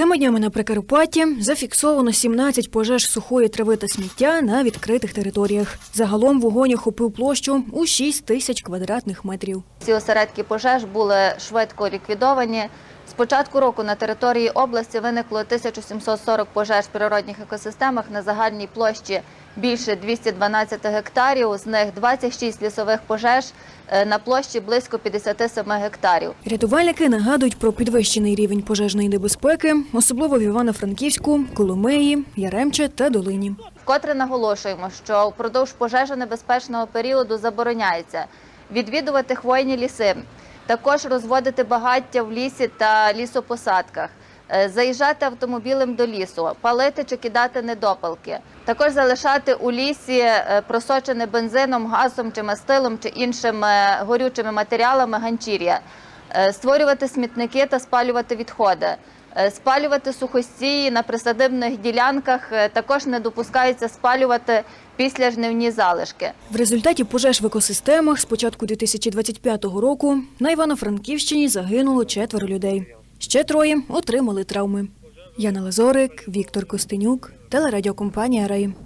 Цими днями на Прикарпатті зафіксовано 17 пожеж сухої трави та сміття на відкритих територіях. Загалом вогонь охопив площу у 6 тисяч квадратних метрів. Ці осередки пожеж були швидко ліквідовані. З початку року на території області виникло 1740 пожеж в природних екосистемах на загальній площі більше 212 гектарів. З них 26 лісових пожеж е, на площі близько 57 гектарів. Рятувальники нагадують про підвищений рівень пожежної небезпеки, особливо в Івано-Франківську, Коломиї, Яремче та Долині. Вкотре наголошуємо, що впродовж пожежонебезпечного періоду забороняється відвідувати хвойні ліси, також розводити багаття в лісі та лісопосадках, заїжджати автомобілем до лісу, палити чи кидати недопалки, також залишати у лісі е, просочене бензином, газом чи мастилом чи іншими горючими матеріалами ганчір'я, Е, створювати смітники та спалювати відходи. Е, Спалювати сухостії на присадибних ділянках е, також не допускається спалювати після жнивні залишки. В результаті пожеж в екосистемах з початку 2025 року на Івано-Франківщині загинуло четверо людей. Ще троє отримали травми. Яна Лазорик, Віктор Костенюк, телерадіокомпанія Раї.